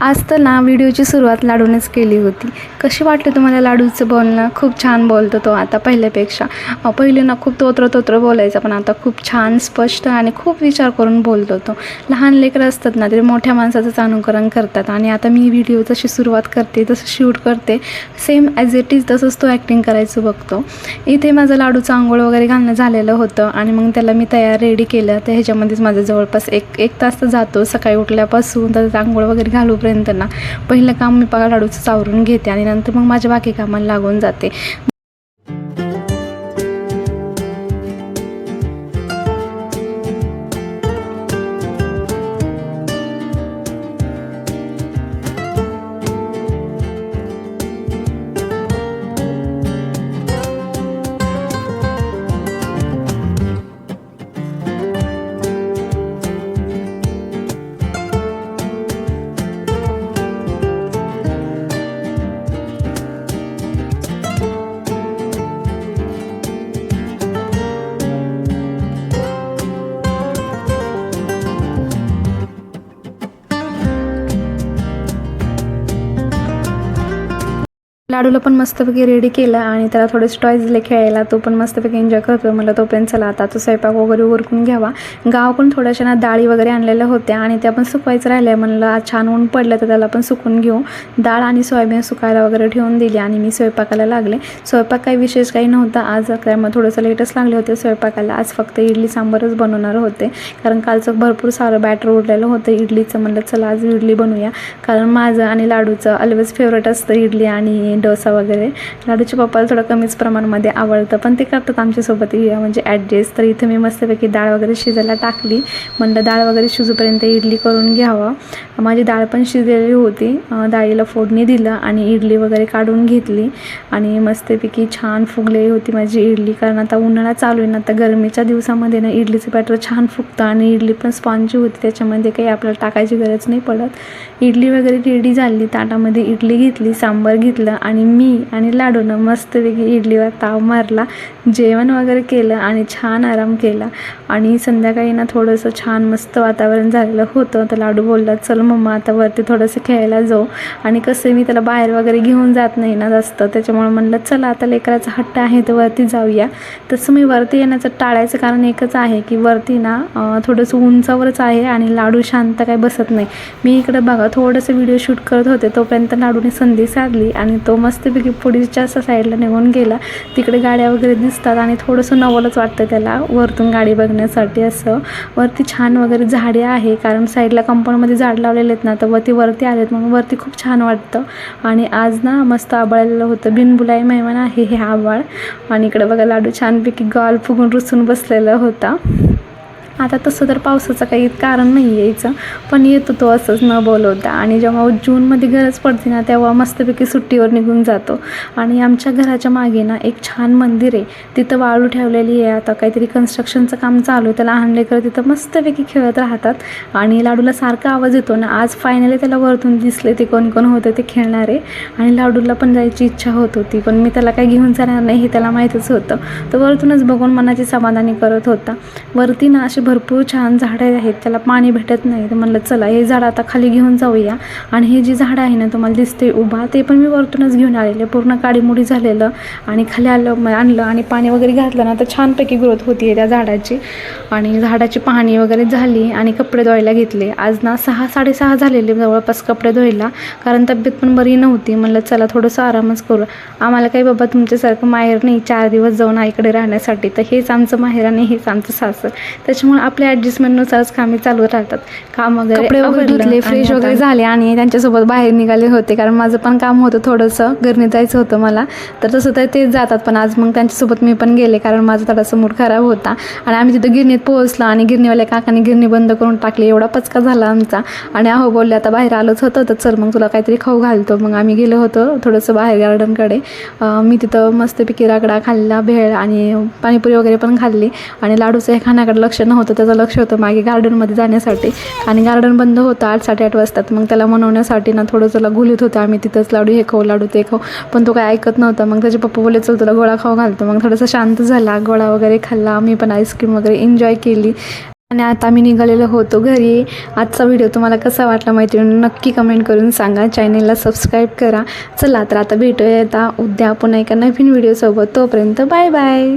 आज तर ना व्हिडिओची सुरुवात लाडूनेच केली होती. कशी वाटली तुम्हाला लाडूचं बोलणं? खूप छान बोलतो तो आता पहिल्यापेक्षा. पहिले ना खूप तोत्र तोत्र बोलायचा पण आता खूप छान स्पष्ट आणि खूप विचार करून बोलतो तो. लहान लेकरं असतात ना ते मोठ्या माणसाचंच अनुकरण करतात. आणि आता मी व्हिडिओ जशी सुरुवात करते तसं शूट करते. सेम ॲज इट इज तसंच तो ॲक्टिंग करायचं बघतो. इथे माझं लाडूचं आंघोळ वगैरे घालणं झालेलं होतं आणि मग त्याला मी तयार रेडी केलं. तर ह्याच्यामध्येच माझं जवळपास एक एक तास तर जातो. सकाळी उठल्यापासून तर आंघोळ वगैरे घालूपर्यंत ना पहिलं काम मी पगा लाडूचं चावरून घेते आणि तर मग माझ्या बाकी कामाला लागून जाते. लाडूला पण मस्तपैकी रेडी केलं आणि त्याला थोडे टॉयज दिले खेळायला. तो पण मस्तपैकी एन्जॉय करतो मला तोपर्यंत चला आता तो स्वयंपाक वगैरे उरकून घ्यावा. गावाकडून थोड्याशा ना डाळी वगैरे आणलेल्या होत्या आणि त्या पण सुकवायचं राहिल्या. म्हणलं आज छान ऊन पडलं तर त्याला पण सुकून घेऊ. डाळ आणि सोयाबीन सुकायला वगैरे ठेवून दिली आणि मी स्वयंपाकाला लागले. स्वयंपाक काही विशेष काही नव्हता. आज त्यामुळे थोडंसं लेटच लागले होते स्वयंपाकाला. आज फक्त इडली सांबारच बनवणार होते. कारण कालचं भरपूर सारं बॅटर उरलेलं होतं इडलीचं. म्हणलं चला आज इडली बनवूया. कारण माझं आणि लाडूचं ऑलवेज फेवरेट असतं इडली आणि डोसा वगैरे. लाडूच्या पप्पाला थोडं कमीच प्रमाणामध्ये आवडतं पण ते करतात आमच्यासोबत. म्हणजे ॲडजस्ट तर इथं मी मस्तपैकी डाळ वगैरे शिजायला टाकली. म्हणलं डाळ वगैरे शिजूपर्यंत इडली करून घ्यावं. माझी डाळ पण शिजलेली होती. डाळीला फोडणी दिलं आणि इडली वगैरे काढून घेतली. आणि मस्तपैकी छान फुगलेली होती माझी इडली. कारण आता उन्हाळा चालू आहे ना आता गरमीच्या दिवसामध्ये ना इडलीचं बॅटर छान फुगतं आणि इडली पण स्पॉन्जी होती. त्याच्यामध्ये काही आपल्याला टाकायची गरज नाही पडत. इडली वगैरे रेडी झाली. ताटामध्ये इडली घेतली सांबार घेतलं आणि आणि मी आणि लाडूनं मस्तपैकी इडलीवर ताव मारला जेवण वगैरे केलं आणि छान आराम केला. आणि संध्याकाळी ना थोडंसं छान मस्त वातावरण झालेलं होतं. तर लाडू बोलला चल मम्मा आता वरती थोडंसं खेळायला जाऊ. आणि कसं मी त्याला बाहेर वगैरे घेऊन जात नाही ना जास्त. त्याच्यामुळे म्हणलं चला आता लेकराचा हट्ट आहे तर वरती जाऊया. तसं मी वरती येण्याचं टाळायचं कारण एकच आहे की वरती ना थोडंसं उंचावरच आहे आणि लाडू शांत काय बसत नाही. मी इकडं बघा थोडंसं व्हिडिओ शूट करत होते तोपर्यंत लाडूने संधी साधली आणि तो मस्तपैकी पुढीच्या असं साईडला निघून गेला. तिकडे गाड्या वगैरे दिसतात आणि थोडंसं नवलच वाटतं त्याला वरतून गाडी बघण्यासाठी असं. वरती छान वगैरे झाडे आहे कारण साईडला कंपाऊंडमध्ये झाड लावलेले आहेत ना तर वरती वरती आलेत म्हणून वरती खूप छान वाटतं. आणि आज ना मस्त आबाळलेलं होतं. बिनबुलाई मेहमान आहे हे आबाळ. आणि इकडे बघा लाडू छानपैकी गॉल फुगून रुसून बसलेला होता. आता तसं तर पावसाचं काही कारण नाही यायचं पण येतो तो असंच न बोलवता. आणि जेव्हा जूनमध्ये गरज पडते ना तेव्हा मस्तपैकी सुट्टीवर निघून जातो. आणि आमच्या घराच्या मागे ना एक छान मंदिर आहे. तिथं वाळू ठेवलेली आहे. आता काहीतरी कन्स्ट्रक्शनचं काम चालू आहे. त्याला आणले तिथं मस्तपैकी खेळत राहतात. आणि लाडूला सारखा आवाज येतो ना. आज फायनली त्याला वरतून दिसले ते कोण कोण होते ते खेळणारे. आणि लाडूला पण जायची इच्छा होत होती. पण मी त्याला काही घेऊन जाणार नाही हे त्याला माहीतच होतं. तर वरतूनच बघून मनाची समाधानी करत होता. वरती ना असे भरपूर छान झाडं आहेत त्याला पाणी भेटत नाही. तर म्हणलं चला हे झाड आता खाली घेऊन जाऊया. आणि हे जी झाडं आहे ना तुम्हाला दिसते उभा ते पण मी वरतूनच घेऊन आलेले. पूर्ण काडीमुडी झालेलं आणि खाली आलं आणलं आणि पाणी वगैरे घातलं ना तर छानपैकी ग्रोथ होती त्या झाडाची. आणि झाडाची पाहणी वगैरे झाली आणि कपडे धुवायला घेतले. आज ना सहा साडेसहा झालेले जवळपास कपडे धुवायला. कारण तब्येत पण बरी नव्हती. म्हणलं चला थोडंसं आरामच करू. आम्हाला काही बाबा तुमच्यासारखं माहेर नाही चार दिवस जाऊन आईकडे राहण्यासाठी. तर हेच आमचं माहेर आणि हेच आमचं सासर. त्याच्यामुळे आपल्या ॲडजस्टमेंटनुसारच कामे चालू राहतात. काम वगैरे कपडे वगैरे धुतले, फ्रेश वगैरे झाले आणि त्यांच्यासोबत बाहेर निघाले होते. कारण माझं पण काम होतं थोडंसं घरने जायचं होतं मला. तर तसं तर तेच जातात. पण आज मग त्यांच्यासोबत मी पण गेले कारण माझा थोडासा मूड खराब होता. आणि आम्ही तिथं गिरणीत पोहोचलो आणि गिरणीवाल्या काकाने गिरणी बंद करून टाकली. एवढा पचका झाला आमचा. आणि अहो बोलले आता बाहेर आलोच होतं तर चल मग तुला काहीतरी खाऊ घालतो. मग आम्ही गेलो होतो थोडंसं बाहेर गार्डनकडे. मी तिथं मस्तपैकी रागडा खाल्ला भेळ आणि पाणीपुरी वगैरे पण खाल्ली. आणि लाडूचं हे खाण्याकडे लक्ष नव्हतं. त्याचं लक्ष होतं मागे गार्डनमध्ये जाण्यासाठी. आणि गार्डन बंद होतं आठ साडेआठ वाजतात मग त्याला मनवण्यासाठी ना थोडं त्याला गुलीत होतं. आम्ही तिथंच लाडू हे खाऊ लाडू ते खाऊ. पण तो काय ऐकत नव्हता. मग त्याचे पप्पा बोलले चल तुला गोळा खाऊ घालतो. मग थोडंसं शांत झाला. गोळा वगैरे खाल्ला. आम्ही पण आईस्क्रीम वगैरे एन्जॉय केली. आणि आता आम्ही निघालेलो होतो घरी. आजचा व्हिडिओ तुम्हाला कसा वाटला माहिती नक्की कमेंट करून सांगा. चॅनेलला सबस्क्राईब करा. चला तर आता भेटूया आता उद्या आपण एका नवीन व्हिडिओसोबत तोपर्यंत बाय बाय